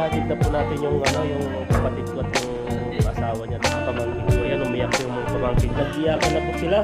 ihatid na po natin yung ano yung kapatid ko at yung asawa niya at pamangkin ko. Yan, umiyak yung pamangkin. Nag-iyakan na po sila.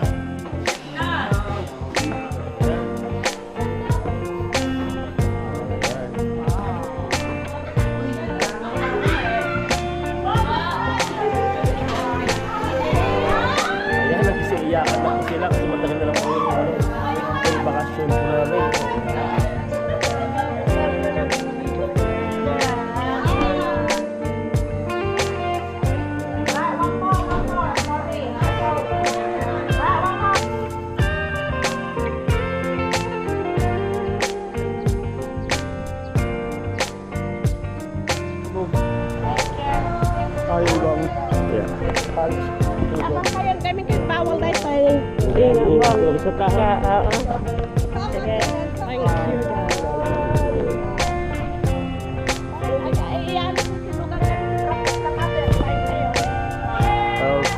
Tayo. Yung sa kaka. Sige. Thank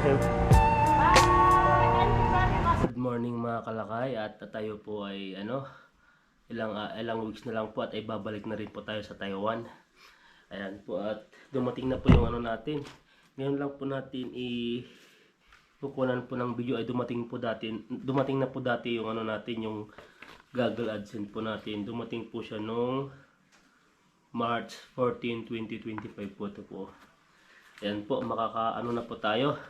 you. Good morning mga kalakay at tayo po ay ano ilang ah, ilang weeks na lang po at ay babalik na rin po tayo sa Taiwan. Ayan po at dumating na po yung ano natin. Ngayon lang po natin i kukunan po ng video ay dumating po dati dumating na po dati yung ano natin yung Google AdSense po natin. Dumating po siya nung March 14, 2025 po ito po. Ayan po makaka ano na po tayo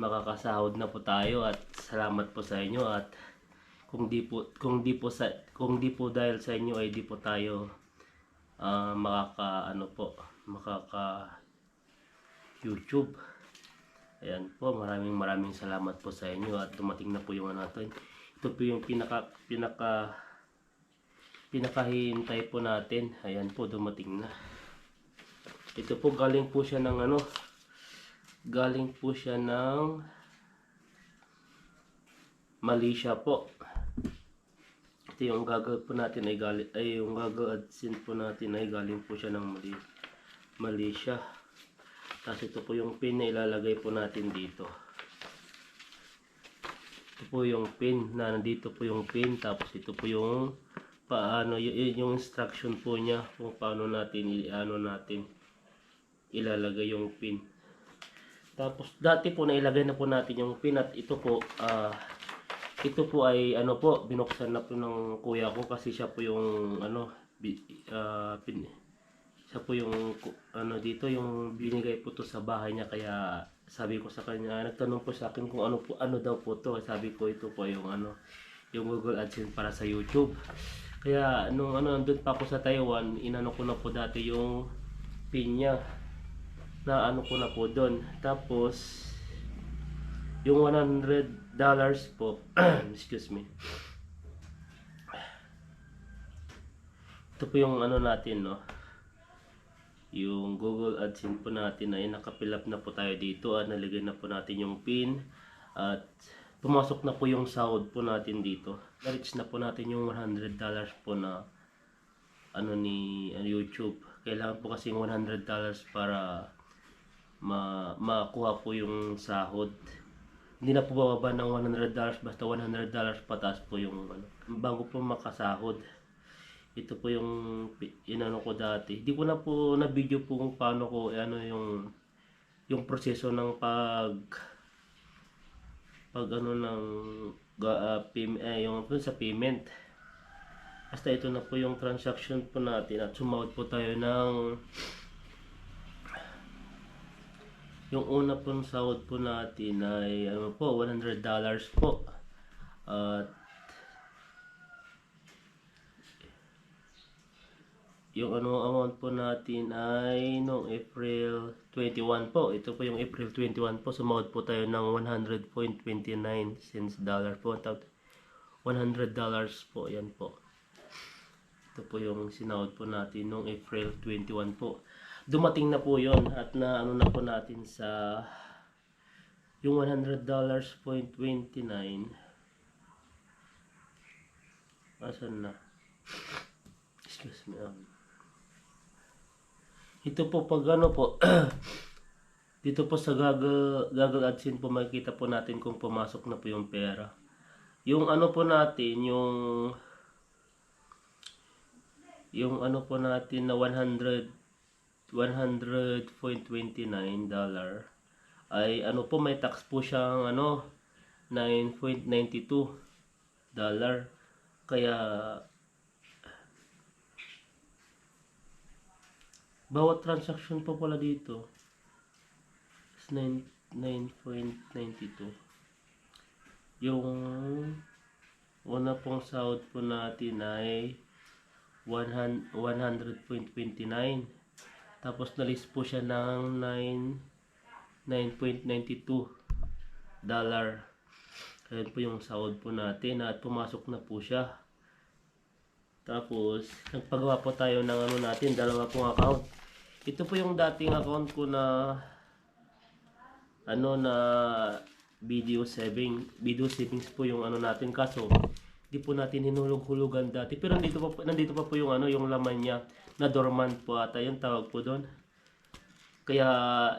makakasahod na po tayo at salamat po sa inyo at kung di po kung di po sa kung di po dahil sa inyo ay di po tayo ah, makaka ano po makaka YouTube ayan po maraming maraming salamat po sa inyo at dumating na po yung ano natin ito po yung pinaka pinaka pinakahintay po natin ayan po dumating na ito po galing po siya ng ano galing po siya ng Malaysia po. Ito yung gagawin po natin ay galing ay yung gagawin po natin ay galing po siya ng Malaysia. Tapos ito po yung pin na ilalagay po natin dito. Ito po yung pin na nandito po yung pin tapos ito po yung paano yung instruction po niya kung paano natin i-ano natin ilalagay yung pin. Tapos dati po nailagay na po natin yung pin at ito po ah ito po ay ano po binuksan na po ng kuya ko kasi siya po yung ano ah, pin, siya po yung ano dito yung binigay po to sa bahay niya kaya sabi ko sa kanya nagtanong po sa akin kung ano po ano daw po to sabi ko ito po yung ano yung Google AdSense para sa YouTube kaya nung ano nandun pa ako sa Taiwan inano ko na po dati yung pin niya na ano ko na po doon. Tapos, yung 100 dollars po, excuse me. Ito po yung ano natin, no? Yung Google AdSense po natin ay nakapilap na po tayo dito at nalagay na po natin yung pin at pumasok na po yung sahod po natin dito. Na-reach na po natin yung 100 dollars po na ano ni ano, YouTube. Kailangan po kasi 100 dollars para ma makuha po yung sahod. Hindi na po bababa ng 100 dollars basta 100 dollars pataas po yung ano. Bago po makasahod. Ito po yung inano ko dati. Hindi ko na po na video po kung paano ko eh, ano yung yung proseso ng pag pag ano ng ga- ah, pim, eh, yung dun sa payment. Basta ito na po yung transaction po natin at sumahod po tayo ng yung una pong sahod po natin ay ano po, 100 dollars po. At yung ano amount po natin ay no April 21 po. Ito po yung April 21 po. Sumahod po tayo ng 100.29 cents dollar po. Tawag- 100 dollars po. Yan po. Ito po yung sinahod po natin noong April 21 po dumating na po yon at na ano na po natin sa yung 100 dollars point 29 asan na excuse me um, ito po pag ano po dito po sa Google, Google AdSense po makikita po natin kung pumasok na po yung pera. Yung ano po natin yung yung ano po natin na 100 100.29 dollar ay ano po may tax po siyang ano 9.92 dollar. Kaya bawat transaction po pala dito is 9 9.92 yung una pong sahod po natin ay 100 100.29 tapos nalis po siya ng 9 9.92 dollar. Ayan po yung sahod po natin at pumasok na po siya. Tapos nagpagawa po tayo ng ano natin dalawa pong account ito po yung dating account ko na ano na video saving video savings po yung ano natin. Kaso di po natin hinulog-hulugan dati. Pero nandito pa nandito pa po yung ano yung laman niya na dormant po ata yung tawag po doon. Kaya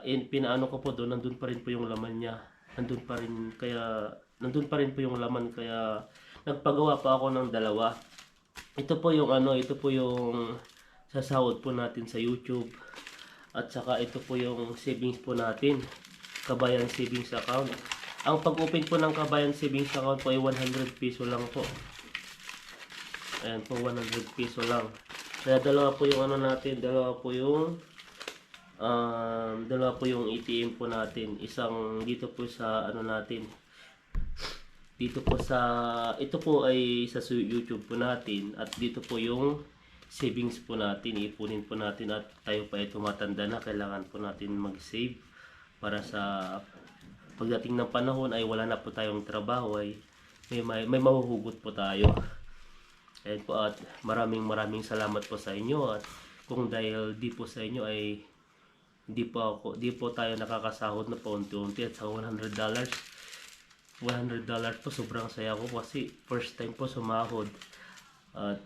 in, pinaano ko po doon nandun pa rin po yung laman niya. Nandun pa rin kaya nandun pa rin po yung laman. Kaya nagpagawa pa ako ng dalawa. Ito po yung ano ito po yung sasahod po natin sa YouTube. At saka ito po yung savings po natin Kabayan Savings Account. Ang pag-open po ng Kabayan Savings Account po ay 100 piso lang po. Ayan po 100 piso lang. Kaya dalawa po yung ano natin dalawa po yung um, dalawa po yung ATM po natin. Isang dito po sa ano natin dito po sa ito po ay sa YouTube po natin. At dito po yung savings po natin ipunin po natin at tayo pa ay tumatanda na kailangan po natin mag-save para sa pagdating ng panahon ay wala na po tayong trabaho ay may, may, may mahuhugot po tayo. Ayan po at maraming maraming salamat po sa inyo at kung dahil di po sa inyo ay di po ako di po tayo nakakasahod na paunti-unti at sa 100 dollars. 100 dollars po sobrang saya ko kasi first time po sumahod at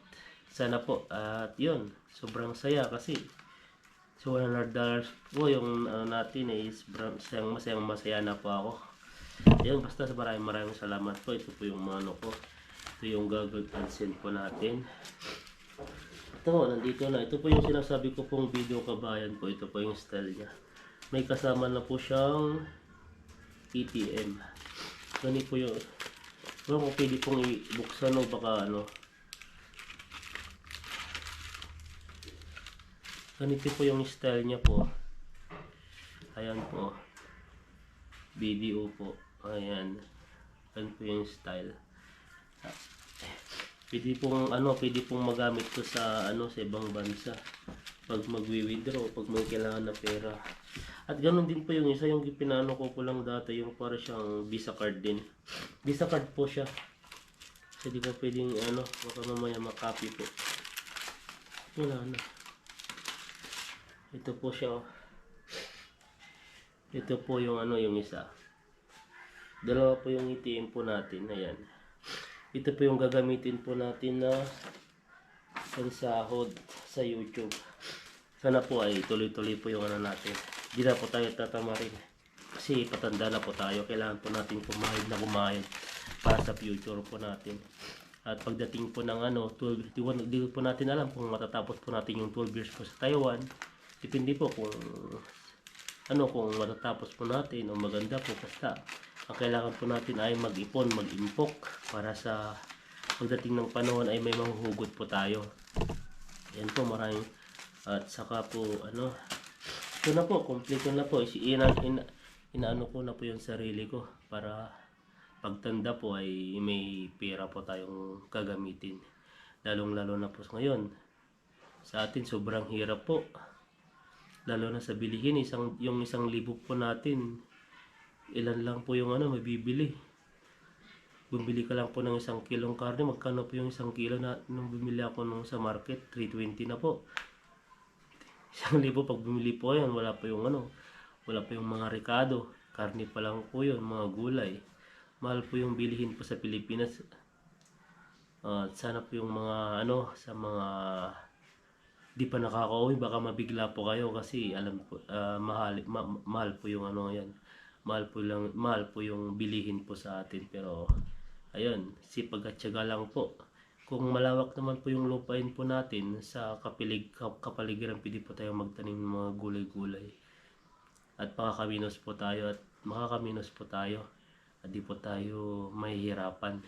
sana po. At yun sobrang saya kasi so 100 dollars po yung ano natin ay sobrang sayang masayang masaya na po ako. Yun basta maraming maraming salamat po. Ito po yung mga ano ko. Ito yung Google Translate po natin. Ito nandito na. Ito po yung sinasabi ko pong video kabayan po. Ito po yung style niya. May kasama na po siyang ATM Gani po yung Ewan kung pwede pong ibuksan o baka ano Ganito po yung style niya po Ayan po Video po Ayan Ayan po yung style Pwede pong ano, pwede pong magamit to sa ano sa ibang bansa pag magwi-withdraw, pag may kailangan na pera. At ganoon din po yung isa yung pinano ko po lang dati yung para siyang Visa card din. Visa card po siya. Kasi di ba pwedeng ano, baka mamaya makopy po. Wala na. Ito po siya. oh. Ito po yung ano yung isa. Dalawa po yung ATM po natin. Ayan. Ito po yung gagamitin po natin na pansahod sa YouTube. Sana po ay tuloy-tuloy po yung ano natin. Hindi na po tayo tatama rin. Kasi patanda na po tayo. Kailangan po natin kumahid na kumahid para sa future po natin. At pagdating po ng ano, 12, di, di po natin alam kung matatapos po natin yung 12 years po sa Taiwan. Depende po kung ano kung matatapos po natin o maganda po basta ang kailangan po natin ay mag-ipon, mag-impok para sa pagdating ng panahon ay may mahuhugot po tayo. Yan po maraming at saka po ano ito na po, kompleto na po. Ina, ina, inaano ko na po yung sarili ko para pagtanda po ay may pera po tayong gagamitin. Lalong lalo na po ngayon. Sa atin sobrang hirap po lalo na sa bilihin isang yung isang libo po natin ilan lang po yung ano mabibili. Bumili ka lang po ng isang kilong karne magkano po yung isang kilo na nung bumili ako nung sa market? 320 na po. Isang libo pag bumili po yan wala pa yung ano wala pa yung mga rekado. Karne pa lang po yun mga gulay. Mahal po yung bilihin po sa Pilipinas. At sana po yung mga ano sa mga di pa nakaka-uwi baka mabigla po kayo kasi alam po ah, mahal ma- mahal po yung ano yan mahal po lang mahal po yung bilihin po sa atin pero ayun sipag at tiyaga lang po kung malawak naman po yung lupain po natin sa kapilig, kap- kapaligiran, pwede po tayo magtanim ng mga gulay-gulay. At makakaminos po tayo at makakaminos po tayo at di po tayo mahihirapan.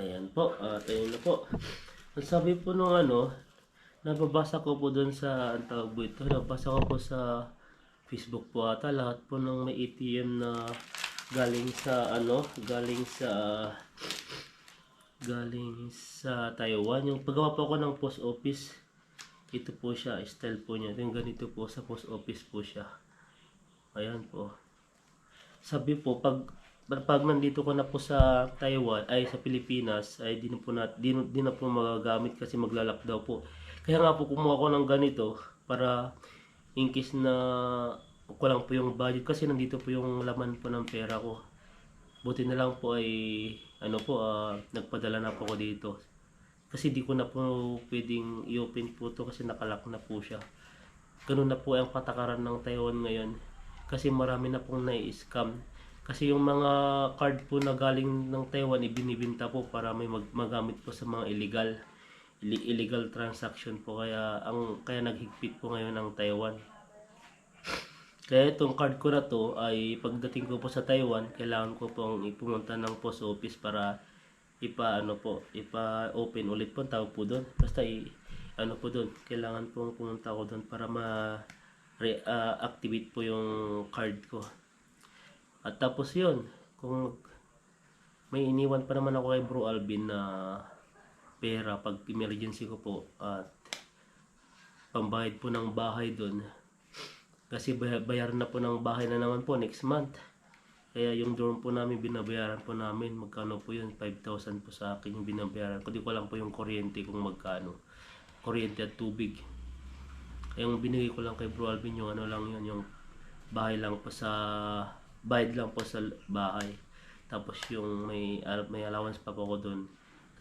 Ayan po, at ayun na po. Ang sabi po nung ano, nababasa ko po doon sa, ang tawag po ito, nababasa ko po sa Facebook po ata, lahat po ng may ATM na galing sa ano, galing sa galing sa Taiwan. Yung paggawa po ako ng post office, ito po siya, style po niya. Yung ganito po sa post office po siya. Ayan po. Sabi po, pag pag nandito ko na po sa Taiwan, ay sa Pilipinas, ay di po, na, di, di na po magagamit kasi maglalak daw po. Kaya nga po kumuha ko ng ganito para in case na kulang po yung budget kasi nandito po yung laman po ng pera ko. Buti na lang po ay ano po, ah, nagpadala na po ako dito. Kasi di ko na po pwedeng i-open po to kasi nakalak na po siya. Ganun na po ang patakaran ng Taiwan ngayon. Kasi marami na pong nai-scam. Kasi yung mga card po na galing ng Taiwan, ibinibinta po para may mag- magamit po sa mga illegal illegal transaction po kaya ang kaya naghigpit po ngayon ang Taiwan. Kaya itong card ko na to ay pagdating ko po sa Taiwan, kailangan ko pong ipumunta ng post office para ipa ano po, ipa open ulit po tawag po doon. Basta i ano po doon, kailangan pong pumunta ako doon para ma re- ah, activate po yung card ko. At tapos yun, kung may iniwan pa naman ako kay Bro Alvin na pera pag emergency ko po at pambayad po ng bahay doon. Kasi bay- bayaran na po ng bahay na naman po next month. Kaya yung dorm po namin binabayaran po namin magkano po yun 5,000 po sa akin yung binabayaran ko. Di ko alam po yung kuryente kung magkano. Kuryente at tubig. Yung binigay ko lang kay Bro Alvin yung ano lang yun yung bahay lang po sa bayad lang po sa bahay. Tapos yung may may allowance pa po ako doon.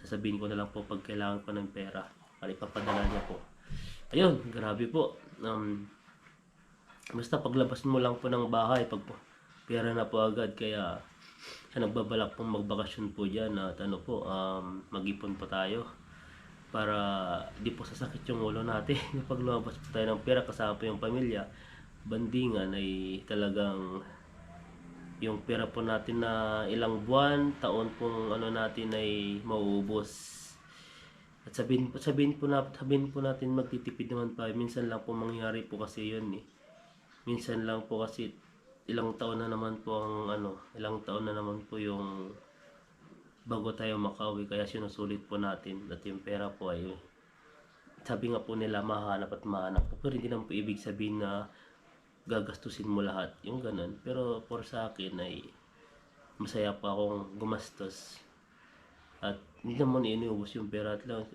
Sasabihin ko na lang po pag kailangan ko ng pera. Para ipapadala niya po. Ayun, grabe po. Um, basta paglabas mo lang po ng bahay, pag po, pera na po agad. Kaya siya nagbabalak pong magbakasyon po dyan at ano po, um, mag-ipon po tayo para di po sasakit yung ulo natin. Pag lumabas po tayo ng pera kasama po yung pamilya, bandingan ay talagang yung pera po natin na ilang buwan, taon pong ano natin ay mauubos. At sabihin, sabihin, po na, sabihin po natin magtitipid naman tayo. Minsan lang po mangyari po kasi yun eh. Minsan lang po kasi ilang taon na naman po ang ano, ilang taon na naman po yung bago tayo makauwi. Kaya sinusulit po natin at yung pera po ay sabi nga po nila mahanap at mahanap. Pero hindi naman po ibig sabihin na gagastusin mo lahat. Yung ganun. Pero for sa akin ay masaya pa akong gumastos. At hindi naman iniubos yung pera. At lang,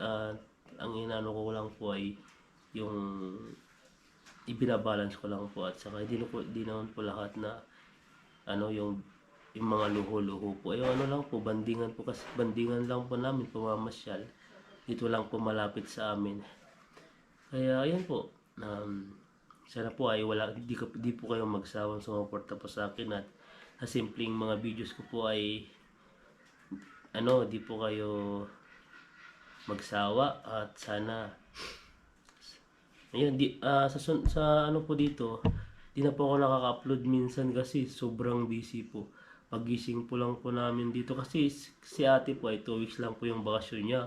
ah, ang inano ko lang po ay yung ibinabalance ko lang po at saka hindi, ko, hindi naman po lahat na ano yung yung mga luho-luho po. Ay ano lang po, bandingan po kasi bandingan lang po namin pumamasyal. Dito lang po malapit sa amin. Kaya ayun po. Um, sana po ay wala di, ko, di po kayo magsawang sumuporta po sa akin at sa simpleng mga videos ko po ay ano, di po kayo magsawa at sana ayun di ah, sa sa ano po dito di na po ako nakaka-upload minsan kasi sobrang busy po. Pagising po lang po namin dito kasi si ate po ay 2 weeks lang po yung bakasyon niya.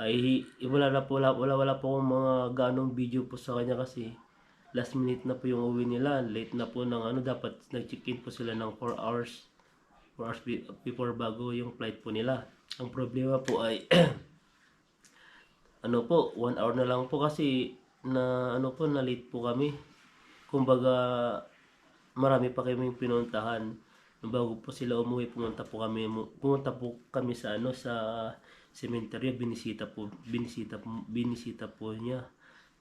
Ay wala na po wala, wala po akong mga ganong video po sa kanya kasi last minute na po yung uwi nila. Late na po ng ano dapat nag-check-in po sila ng 4 hours. 4 hours be- before bago yung flight po nila. Ang problema po ay ano po 1 hour na lang po kasi na ano po na late po kami. Kumbaga marami pa kaming pinuntahan. Bago po sila umuwi pumunta po kami pumunta po kami sa ano sa cemetery. Binisita po binisita po binisita po niya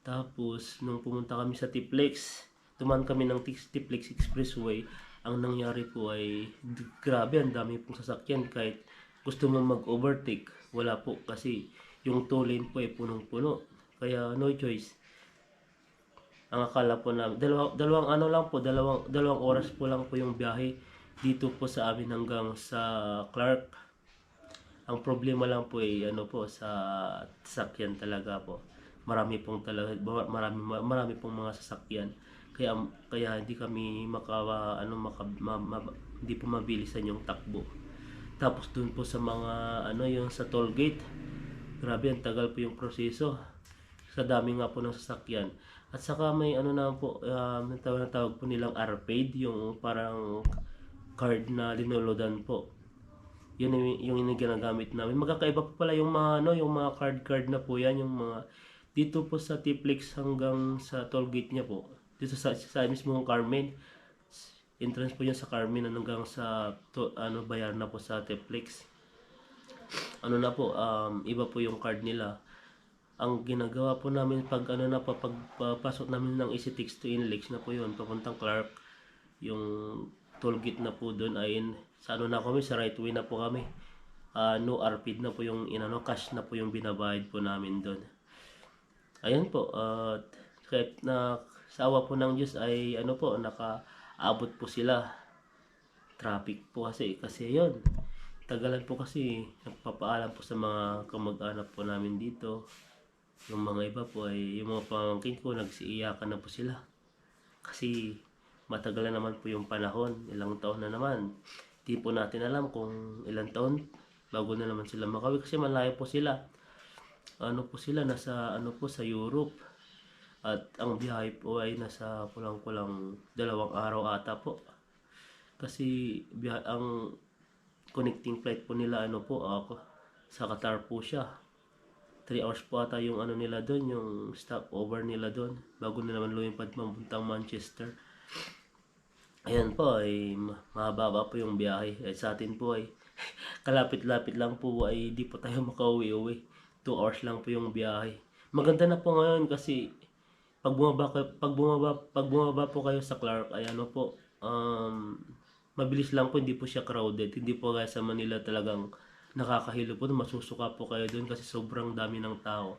tapos nung pumunta kami sa Tiplex tuman kami ng Tiplex Expressway ang nangyari po ay grabe ang dami pong sasakyan kahit gusto mo mag-overtake wala po kasi yung two lane po ay punong-puno kaya no choice ang akala po namin, dalawang, dalawang ano lang po, dalawang, dalawang oras po lang po yung biyahe dito po sa amin hanggang sa Clark. Ang problema lang po ay ano po sa sasakyan talaga po. Marami pong talaga marami marami pong mga sasakyan. Kaya kaya hindi kami maka ano maka, ma, ma- hindi po mabilisan yung takbo. Tapos dun po sa mga ano yung sa toll gate. Grabe ang tagal po yung proseso. Sa dami nga po ng sasakyan. At saka may ano na po, um, tawag na tawag po nilang arcade, yung parang card na linuludan po. Yun yung, yung, ginagamit namin. Magkakaiba po pala yung mga ano, yung mga card card na po yan, yung mga dito po sa Tiplex hanggang sa toll gate niya po. Dito sa sa mismong Carmen. Entrance po yan sa Carmen hanggang sa to, ano bayar na po sa Tiplex. Ano na po, um, iba po yung card nila ang ginagawa po namin pag ano na pa pagpasok namin ng EasyTix to Inlex na po yun papuntang Clark yung toll gate na po doon ay sa ano na kami sa right way na po kami Ah, no RPD na po yung inano cash na po yung binabayad po namin doon ayan po at kahit na sa awa po ng Diyos ay ano po nakaabot po sila. Traffic po kasi kasi yon tagalan po kasi nagpapaalam po sa mga kamag-anak po namin dito. Yung mga iba po ay yung mga pamangkin ko nagsiiyakan na po sila. Kasi matagal na naman po yung panahon. Ilang taon na naman. Di po natin alam kung ilang taon bago na naman sila makawi kasi malayo po sila ano po sila nasa ano po sa Europe at ang biyahe po ay nasa kulang-kulang dalawang araw ata po kasi biya, ang connecting flight po nila ano po ako sa Qatar po siya 3 hours po ata yung ano nila doon, yung stopover nila doon bago na naman lumipad papuntang Manchester. Ayan po ay ma- mahaba po yung biyahe. At sa atin po ay kalapit-lapit lang po ay di po tayo makauwi-uwi. 2 hours lang po yung biyahe. Maganda na po ngayon kasi pag bumaba pag bumaba pag bumaba po kayo sa Clark ay ano po um mabilis lang po hindi po siya crowded. Hindi po gaya sa Manila talagang nakakahilo po masusuka po kayo doon kasi sobrang dami ng tao.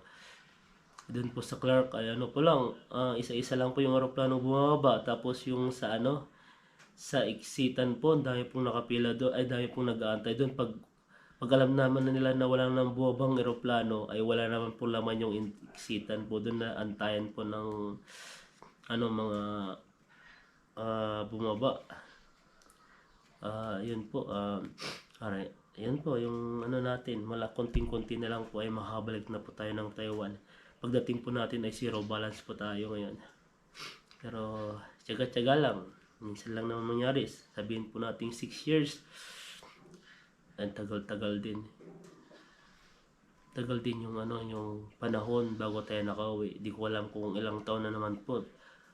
Doon po sa Clark ay ano po lang ah, isa-isa lang po yung aeroplano bumababa tapos yung sa ano sa Iksitan po dami pong nakapila doon ay dami pong nag-aantay doon. Pag pag alam naman na nila na wala nang buwabang eroplano ay wala naman po laman yung Iksitan po doon na antayan po ng ano mga ah, bumaba ah yun po ah alright Ayan po, yung ano natin, mala konting-konti na lang po ay makabalik na po tayo ng Taiwan. Pagdating po natin ay zero balance po tayo ngayon. Pero, tsaga-tsaga lang. Minsan lang naman mangyari. Sabihin po natin 6 years. Ang tagal-tagal din. Tagal din yung ano, yung panahon bago tayo nakauwi. Di ko alam kung ilang taon na naman po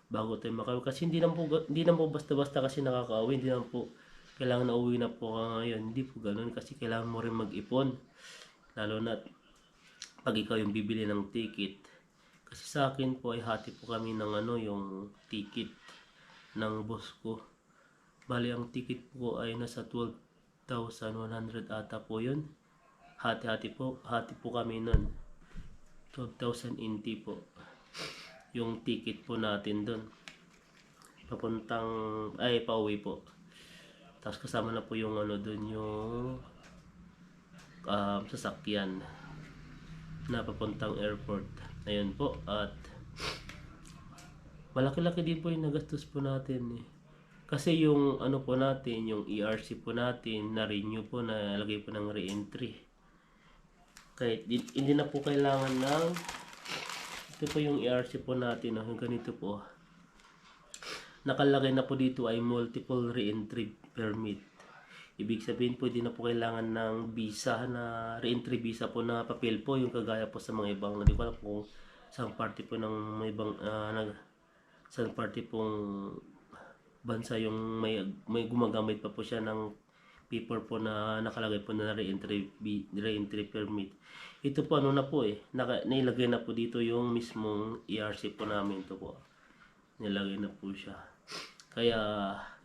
bago tayo makauwi. Kasi hindi naman po, hindi naman po basta-basta kasi nakakauwi. Hindi naman po kailangan na uwi na po ka ngayon. Hindi po ganun kasi kailangan mo rin mag-ipon. Lalo na pag ikaw yung bibili ng ticket. Kasi sa akin po ay hati po kami ng ano yung ticket ng boss ko. Bali ang ticket po ay nasa 12,100 ata po yun. Hati-hati po, hati po kami nun. 12,000 NT po. Yung ticket po natin doon. Papuntang, ay pauwi po. Tapos kasama na po yung ano doon yung um, sasakyan na papuntang airport. Ayun po at malaki-laki din po yung nagastos po natin eh. Kasi yung ano po natin, yung ERC po natin, na-renew po, na lagay po ng re-entry. Di- hindi na po kailangan ng ito po yung ERC po natin, oh, yung ganito po nakalagay na po dito ay multiple re-entry permit. Ibig sabihin po, hindi na po kailangan ng visa na re-entry visa po na papel po, yung kagaya po sa mga ibang, hindi ko alam kung saan party po ng mga ibang, ah, nag, saan party pong bansa yung may, may gumagamit pa po siya ng paper po na nakalagay po na re-entry, re-entry permit. Ito po ano na po eh, naka, nailagay na po dito yung mismong ERC po namin to po. Nilagay na po siya. Kaya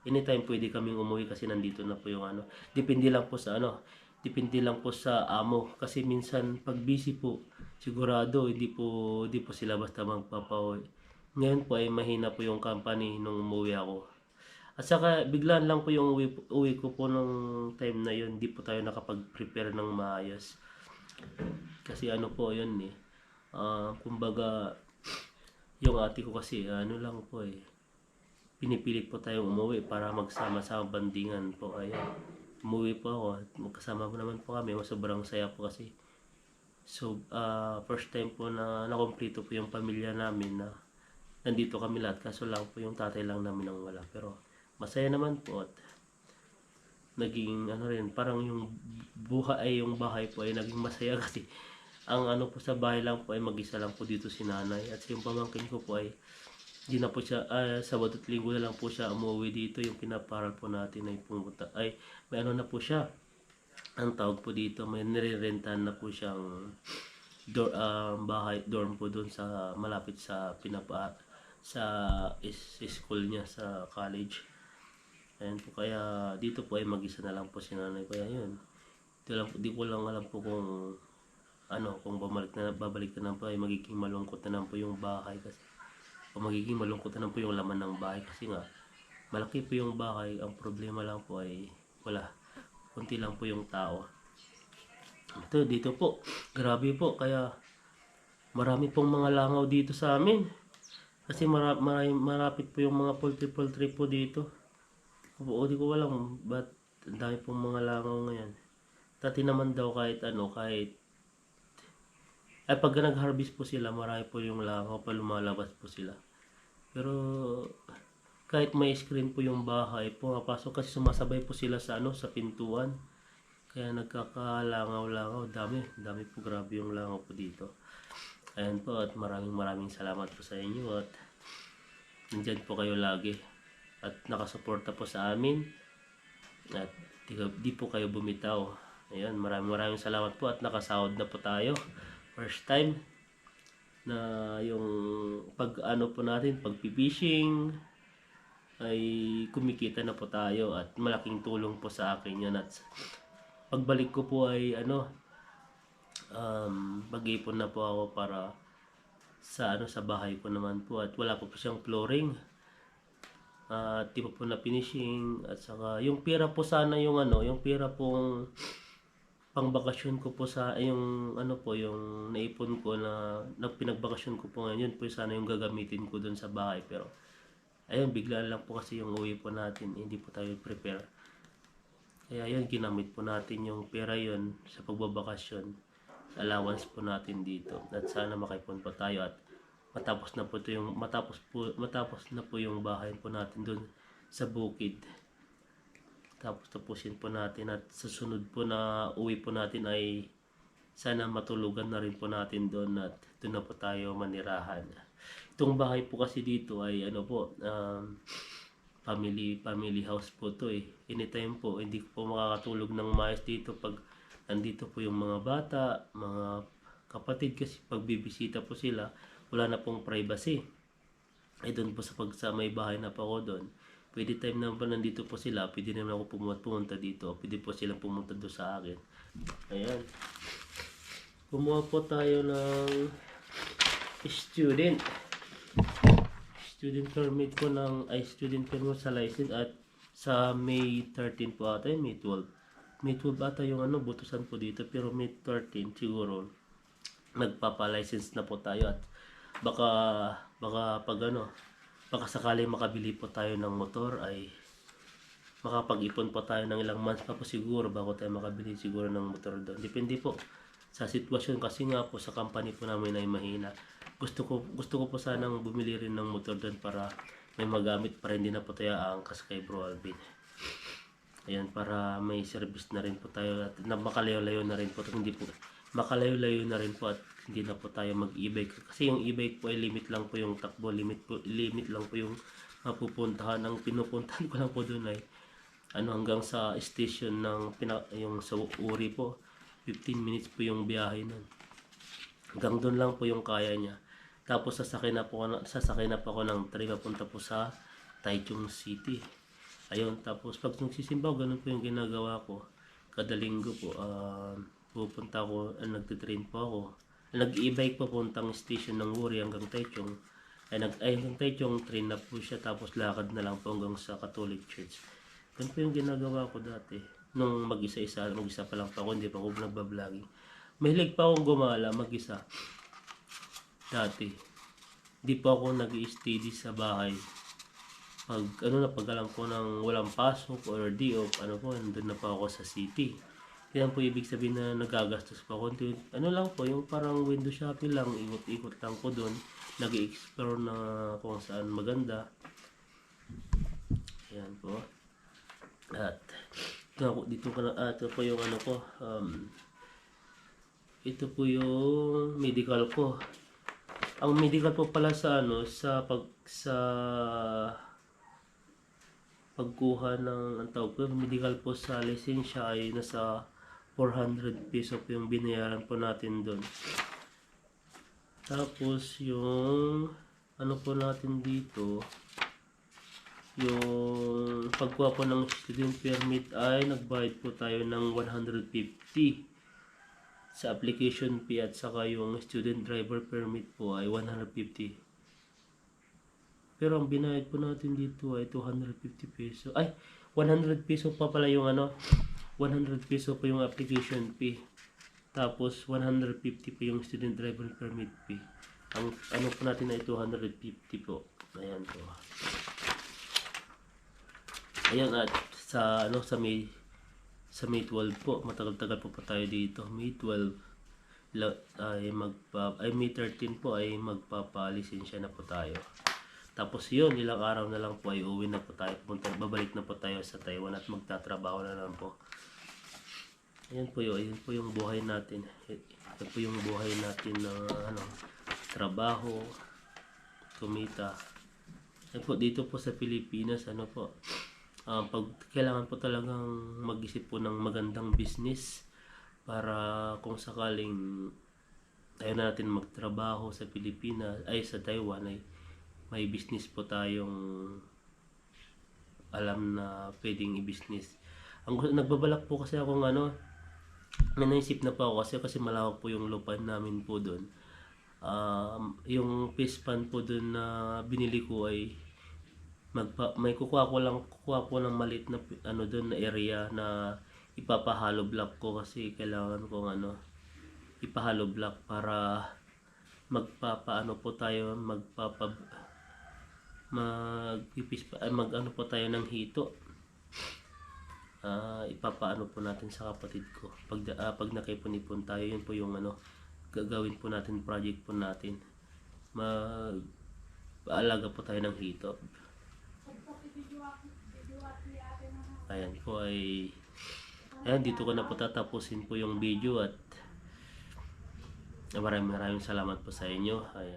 anytime pwede kaming umuwi kasi nandito na po yung ano. Depende lang po sa ano. Depende lang po sa amo kasi minsan pag busy po sigurado hindi po hindi po sila basta magpapauwi. Ngayon po ay mahina po yung company nung umuwi ako. At saka biglaan lang po yung uwi, uwi ko po nung time na yun. Hindi po tayo nakapag-prepare ng maayos. Kasi ano po yun eh. Ah, kumbaga, yung ate ko kasi ano lang po eh. Pinipilit po tayong umuwi para magsama-sama bandingan po. Ayan. Umuwi po ako. at Magkasama po naman po kami. Sobrang saya po kasi. So, ah, first time po na nakomplito po yung pamilya namin na nandito kami lahat. Kaso lang po yung tatay lang namin ang wala. Pero masaya naman po at naging ano rin, parang yung buhay ay yung bahay po ay naging masaya kasi ang ano po sa bahay lang po ay mag-isa lang po dito si nanay at yung pamangkin ko po ay di na po siya, ah, Sabado at Linggo na lang po siya umuwi dito yung pinaparal po natin ay pumunta, ay may ano na po siya ang tawag po dito, may nire-rentahan na po siyang door, ah, bahay, dorm po doon sa malapit sa pinapa sa is, school niya sa college. Ayan po kaya dito po ay mag-isa na lang po si nanay. Kaya yun. Di, lang, di ko lang alam po kung ano kung bumalik na babalik na po ay magiging malungkot na lang po yung bahay kasi o magiging malungkot na lang po yung laman ng bahay kasi nga malaki po yung bahay. Ang problema lang po ay wala. Kunti lang po yung tao. Ito dito po. Grabe po. Kaya marami pong mga langaw dito sa amin. Kasi mara, mara, marapit po yung mga poultry poultry po dito o di ko alam ba't ang dami pong mga langaw ngayon dati naman daw kahit ano kahit ay pag nag-harvest po sila marami po yung langaw pa lumalabas po sila pero kahit may screen po yung bahay, pumapasok kasi sumasabay po sila sa ano sa pintuan. Kaya nagkakalangaw-langaw, dami, dami po grabe yung langaw po dito. Ayan po at maraming maraming salamat po sa inyo at nandyan po kayo lagi at nakasuporta po sa amin at di, di po kayo bumitaw. Ayan, maraming maraming salamat po at nakasahod na po tayo. First time na yung pag ano po natin, pag fishing ay kumikita na po tayo at malaking tulong po sa akin yan at pagbalik ko po ay ano um, mag-ipon na po ako para sa ano sa bahay ko naman po at wala po po siyang flooring di pa po na finishing at saka yung pera po sana yung ano yung pera pong pang bakasyon ko po sa yung ano po yung naipon ko na, na pinagbakasyon ko po ngayon yun po sana yung gagamitin ko dun sa bahay. Pero ayun bigla lang po kasi yung uwi po natin hindi po tayo prepare. Kaya yun ginamit po natin yung pera yun sa pagbabakasyon sa allowance po natin dito. At sana makaipon po tayo at matapos na po ito yung matapos po matapos na po yung bahay po natin dun sa bukid tapos tapusin po natin at sa sunod po na uwi po natin ay sana matulugan na rin po natin doon at doon na po tayo manirahan. Itong bahay po kasi dito ay ano po, um, family family house po to eh. Anytime po, hindi po makakatulog ng maayos dito pag nandito po yung mga bata, mga kapatid kasi pag bibisita po sila, wala na pong privacy. Ay doon po sa pag sa may bahay na po ako doon. Pwede time na pa nandito po sila, pwede naman ako pumunta, pumunta dito. Pwede po sila pumunta doon sa akin. Ayan. Kumuha po tayo ng student. Student permit ko ng, ay student permit sa license at sa May 13 po ata, May 12. May 12 ata yung ano, butusan po dito, pero May 13 siguro nagpapa-license na po tayo at baka baka pag ano baka sakali makabili po tayo ng motor ay makapag-ipon po tayo ng ilang months pa po siguro bago tayo makabili siguro ng motor doon. Depende po sa sitwasyon kasi nga po sa company po namin ay mahina. Gusto ko gusto ko po sanang bumili rin ng motor doon para may magamit para hindi na po tayo aangkas kay Bro Alvin. Ayan, para may service na rin po tayo at na makalayo-layo na rin po. Hindi po, makalayo-layo na rin po at hindi na po tayo mag-e-bike. Kasi yung e-bike po ay limit lang po yung takbo, limit po, limit lang po yung mapupuntahan. Ang pinupuntahan ko lang po doon ay ano hanggang sa station ng pina, yung sa Uri po. 15 minutes po yung biyahe nun. Hanggang doon lang po yung kaya niya. Tapos sasakay na po ako, sasakay na po ako ng train papunta po sa Taichung City. Ayun, tapos pag nagsisimba, ganun po yung ginagawa ko. Kada linggo po, ah, pupunta ako, uh, nagtitrain po ako. Nag-e-bike papuntang station ng Wuri hanggang Taichung. Ay, nag, ay hanggang Taichung train na po siya tapos lakad na lang po hanggang sa Catholic Church. Ganun po yung ginagawa ko dati. Nung mag-isa-isa, mag-isa pa lang pa ako, hindi pa ako nagbabloggy. Mahilig pa akong gumala mag-isa. Dati. Hindi pa ako nag steady sa bahay. Pag ano na, pag alam ko ng walang pasok or di ano po, nandun na pa ako sa city. Yan po ibig sabihin na nagagastos pa ako. Ano lang po, yung parang window shopping lang, ikot-ikot lang po doon. nag explore na kung saan maganda. Ayan po. At ito, ako- dito ka na, ah, ito po yung ano ko. Um, ito po yung medical ko. Ang medical po pala sa ano, sa pag sa pagkuha ng ang tawag ko, medical po sa lisensya ay nasa 400 peso po yung binayaran po natin doon. Tapos yung ano po natin dito yung pagkuha po ng student permit ay nagbayad po tayo ng 150 sa application fee at saka yung student driver permit po ay 150 pero ang binayad po natin dito ay 250 peso. Ay 100 peso pa pala yung ano 100 peso po yung application fee tapos 150 po yung student driver permit fee ang ano po natin ay 250 po ayan po Ayan at sa ano sa May sa May 12 po, matagal-tagal po pa tayo dito. May 12 la, ay magpa ay May 13 po ay magpapalisensya na po tayo. Tapos yun, ilang araw na lang po ay uwi na po tayo. Punta, babalik na po tayo sa Taiwan at magtatrabaho na lang po. Ayan po yun, ayan po yung buhay natin. Ito po yung buhay natin na ano, trabaho, kumita. Ayan po, dito po sa Pilipinas, ano po, Ah, pag kailangan po talagang mag-isip po ng magandang business para kung sakaling tayo na natin magtrabaho sa Pilipinas ay sa Taiwan ay may business po tayong alam na pwedeng i-business. Ang nagbabalak po kasi ako ng ano, may naisip na po ako kasi kasi malawak po yung lupa namin po doon. Um, yung fish pan po doon na binili ko ay magpa, may kukuha ko lang kukuha ko ng maliit na ano doon na area na ipapahalo block ko kasi kailangan kong ano ipahalo block para magpapaano po tayo magpapa ay mag ano po tayo ng hito ah ipapaano po natin sa kapatid ko pag ah, pag nakipon-ipon tayo yun po yung ano gagawin po natin project po natin mag paalaga po tayo ng hito Ayan po ay Ayan dito ko na po tatapusin po yung video at maraming maraming salamat po sa inyo. Ayan.